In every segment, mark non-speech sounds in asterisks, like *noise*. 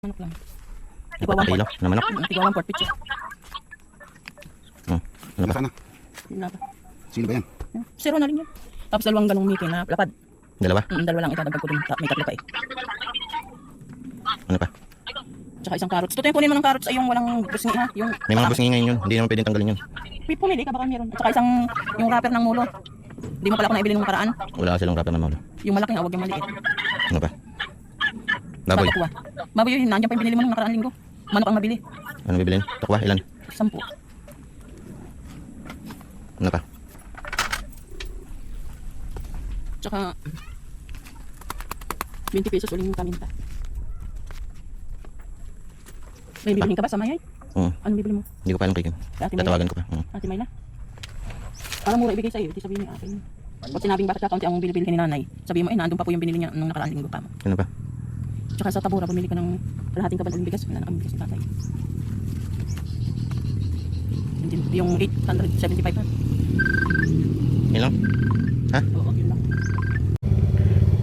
Manok lang. Na one kilo na manok. Mm, Tigwa one fourth pitch. Hmm. Ano ba? Nasaan na? Yun na ba? Sino ba yan? Hmm, Zero na rin yun. Tapos dalawang ganong Mickey na lapad. Dalawa? Mm, dalawa lang itadagdag ko dun. Ta- May tatlo pa eh. Ano pa? Tsaka isang carrots. Tutuyin kunin mo ng carrots ay yung walang busngi ha. Yung May mga busingin ngayon yun. Hindi naman pwedeng tanggalin yun. Pi- Pumili ka baka meron. At saka isang yung wrapper ng mulo. Hindi mo pala ako naibili nung nakaraan. Wala silang wrapper na maulo. Yung malaki nga, huwag yung maliit. Ano pa? Baboy. Sa takwa. Baboy yun, nandiyan pa yung binili mo nung nakaraan linggo. Manok ang mabili. Ano bibilin? Takwa? Ilan? Sampu. Ano pa? Tsaka 20 pesos uling kaminta. May bibilhin ka ba sa mayay? Oo. Ano bibili mo? Hindi ko pa alam kay Kim. Ate Mayla? Tatawagan ko pa. Oo. Ate Mayla? Parang mura ibigay sa'yo. Di sabihin niya akin. Pag sinabing bakit kakaunti ang binibilhin ni nanay, sabihin mo, eh, nandun pa po yung binili niya nung nakaraan linggo pa. Ano pa? Tsaka sa tabura, bumili ka ng kalahating kabalang bigas. Wala na kami bigas ni tatay. Yung 875 ha? Yun lang? Ha? Oo, yun lang.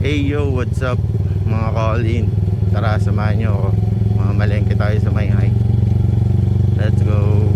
Hey yo, what's up mga ka-all-in? Tara, samahan nyo ako. Mga malengke tayo sa may high. Let's go.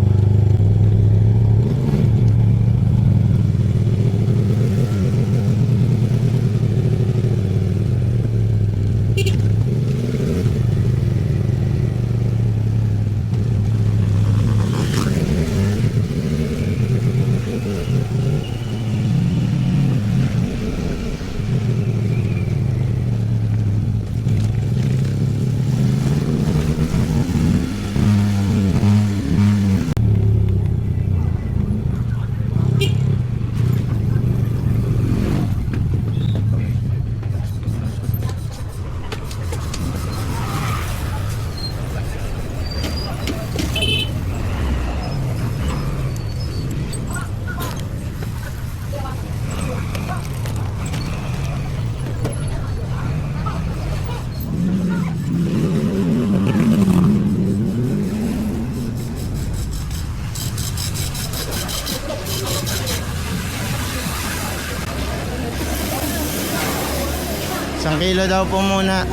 Isang kilo daw po muna.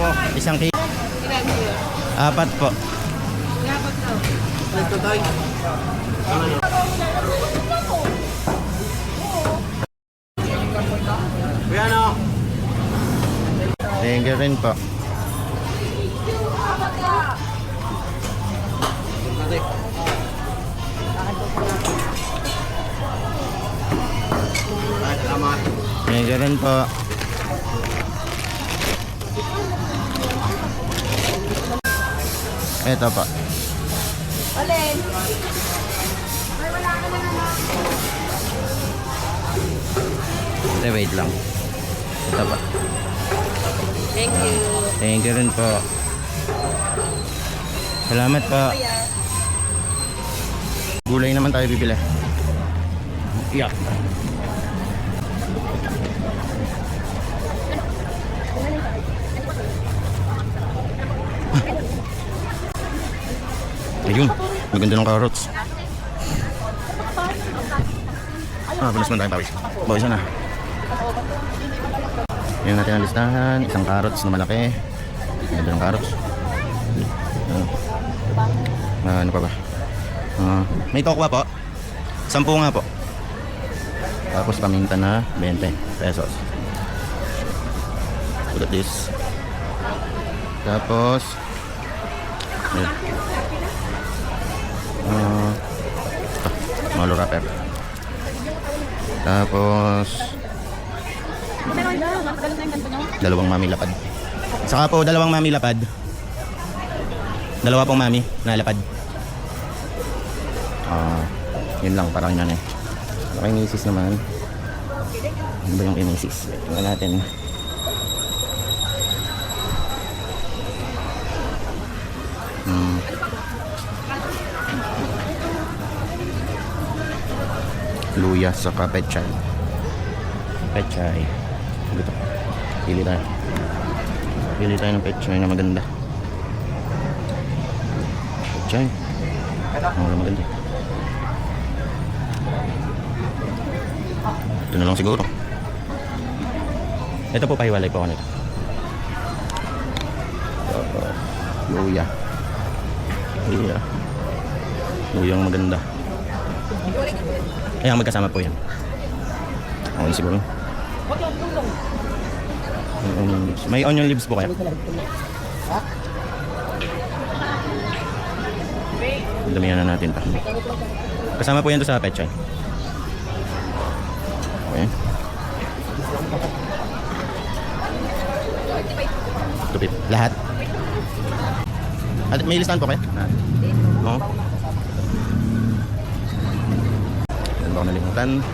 po. Isang kilo. Apat po. Thank you rin po. Thank you rin po. Ito po. Ate, wait lang. Ito po. Thank you. Thank you rin po. Salamat po. Gulay naman tayo bibili. Yeah. *laughs* Ayun, maganda ng carrots. Ah, balas man tayo pawis. Pawis na. Yan natin ang listahan. Isang carrots na malaki. Ganda ng carrots. Ah, Ah, ano pa ba? Ah, may tokwa po. Sampu nga po. Tapos paminta na 20 pesos. Look at this. Tapos Ayan. Ah, ito, malo wrapper. Tapos dalawang mami lapad. Saka po dalawang mami lapad. Dalawa pong mami na lapad. Ah, yun lang parang yan eh. Okay, misis naman. Ano ba yung kinisis? Tingnan natin. Luya sa pechay. Pechay. Dito. Pili tayo. Pili tayo ng pechay na maganda. Pechay. Ang maganda. Ito na lang siguro. Ito po pahiwalay po ako nito. Luya. Luya. Luyang maganda. Ayan, magkasama po yan. Okay siguro. May onion leaves. May onion leaves po kayo. Damihan na natin pa. Kasama po yan to sa pechay. Okay. Tupit. Lahat? At may listahan po kayo? Oo. Ano ako nalimutan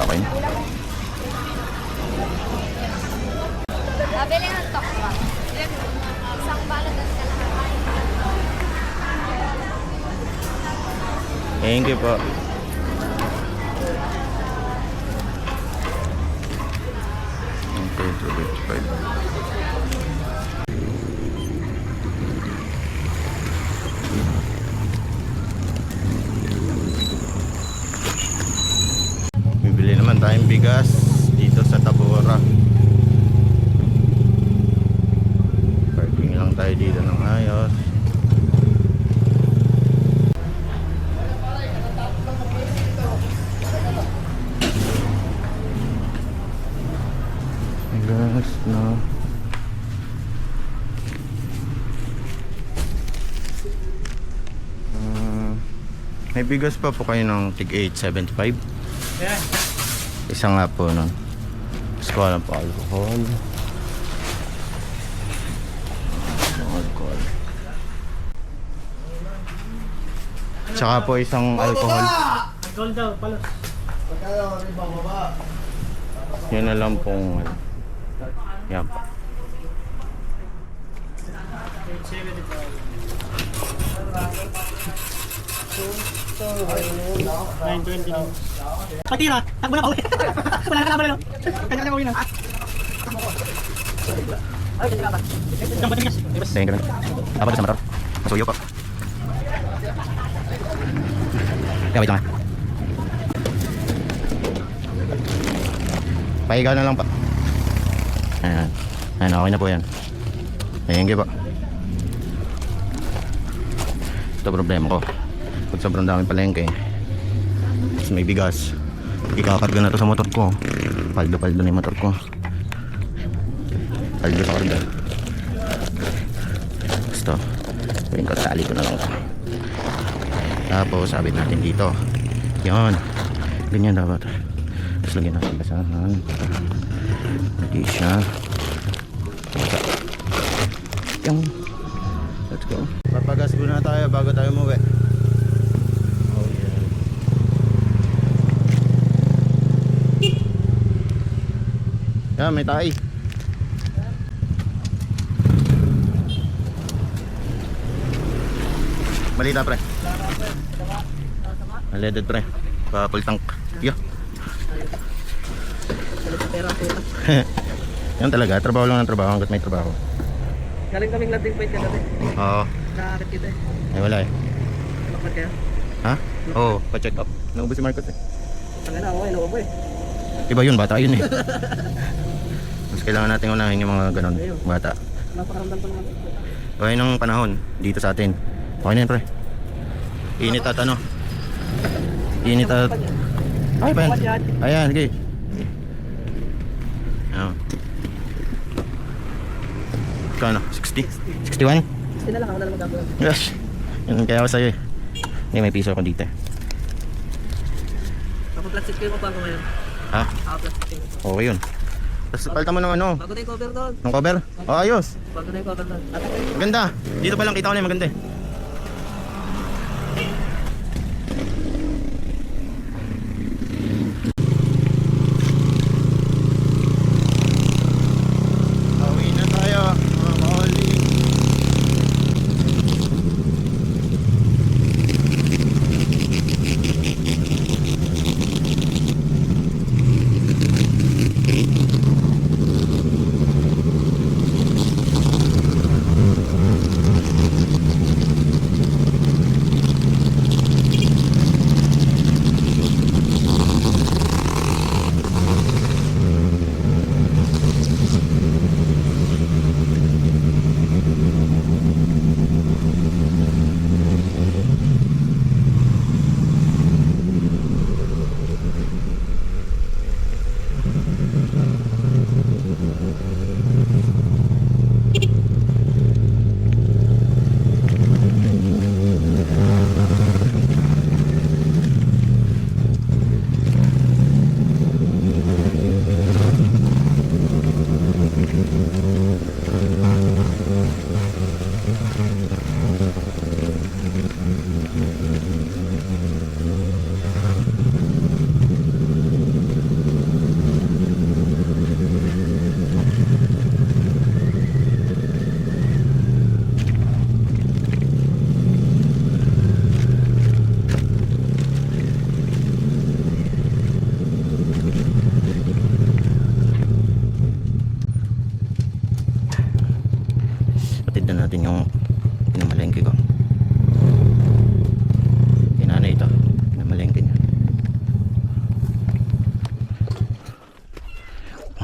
okay Bili ng tokwa. Isang balot at kalahati. Thank you po. Okay, 25. Naman tayong bigas dito sa Tabora. Parking lang tayo dito ng ayos. Bigas na. Ah, may bigas pa po kayo ng tig 875? isa nga po nun. Gusto ko lang po alcohol. Alcohol tsaka po isang alcohol. Alcohol daw palos yun na lang pong ano. yan po. Thank you. 9.29 Patira, takbo na pa uwi *laughs* Wala na kalaban na no? Kanya ah. na uwi na. Dayan ka lang Dapat sa motor. Masuyo pa Kaya wait lang ah. ha Pahiga na lang pa Ayan. Ayan okay na po yan. Thank you po. Ito problema ko. Pag sobrang daming palengke, tapos may bigas, ikakarga na to sa motor ko. Paldo-paldo na yung motor ko. Paldo sa karga. Gusto. Pwede ko tali ko na lang. Tapos sabit natin dito. Yan. Ganyan dapat. Tapos lagyan natin basahan. Hindi siya. Yung. Let's go. Papagas muna tayo bago tayo umuwi. Yan, may tayo. Balita pre. Unleaded pre. Pa full tank. Yo. *laughs* Yan talaga, trabaho lang ng trabaho hanggat may trabaho. Galing kaming landing point kagabi. Oo. Nakakit kita eh. Ay wala eh. Kaya? Ha? Oo, pa-check up. Naubos si Marcos eh. Tangin na ako eh, nawa eh. Iba yun, bata yun eh. *laughs* Mas kailangan natin unahin yung mga ganon, bata. Okay ng panahon dito sa atin. Okay na yun, pre. Init at ano? Init at... Ay, pa yan. Ayan, sige. Ayan. Kano? 60? 61? Gusto na lang ako na lang magagawa. Yes. Yun kaya ako sa'yo eh. Hindi, may piso ako dito eh. Ako plastic ko pa ako ngayon. Ha? Ako plastic ko. Okay yun. Tapos palta mo ng ano? Bago na yung cover doon. Ng cover? Oh, ayos. Bago na yung cover doon. At Maganda. Dito pa lang kita ko na yung maganda eh.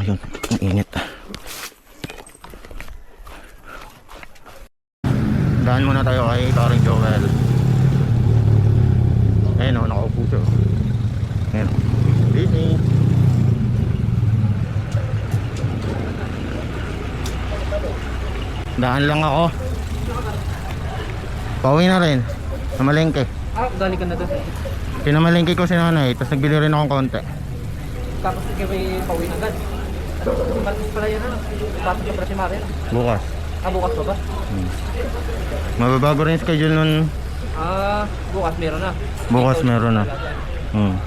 Ayun, ang init. Daan muna tayo kay Karing Joel. Ayun o, nakaupo siya. Ayun. Busy. Daan lang ako. Pauwi na rin. Namalengke. Ah, galing ka na doon. Pinamalengke ko si nanay, tapos nagbili rin akong konti. Tapos may pauwi agad. Batis pala yan ano? Batis na pala si Maria. Bukas. Ah, bukas pa ba? Mababago rin yung schedule nun. Ah, bukas meron na. Bukas meron na. Hmm.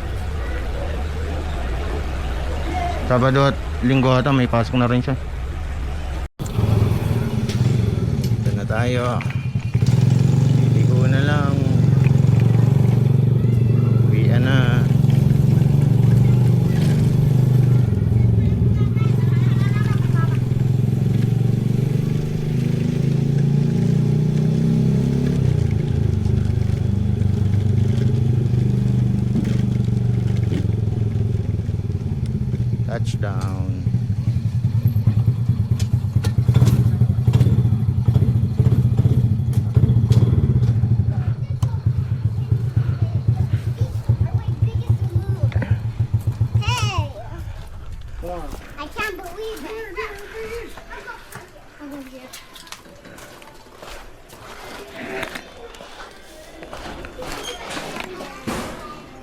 Sabado at linggo ata may pasok na rin siya. Ito na tayo. Ligo na lang.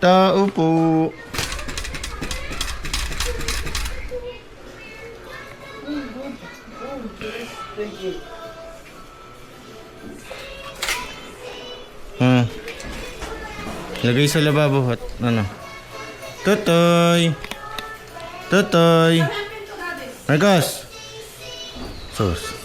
Tao po. Hmm. Lagay sa lababo at ano. Tutoy. Tutoy. Marcos. Sus.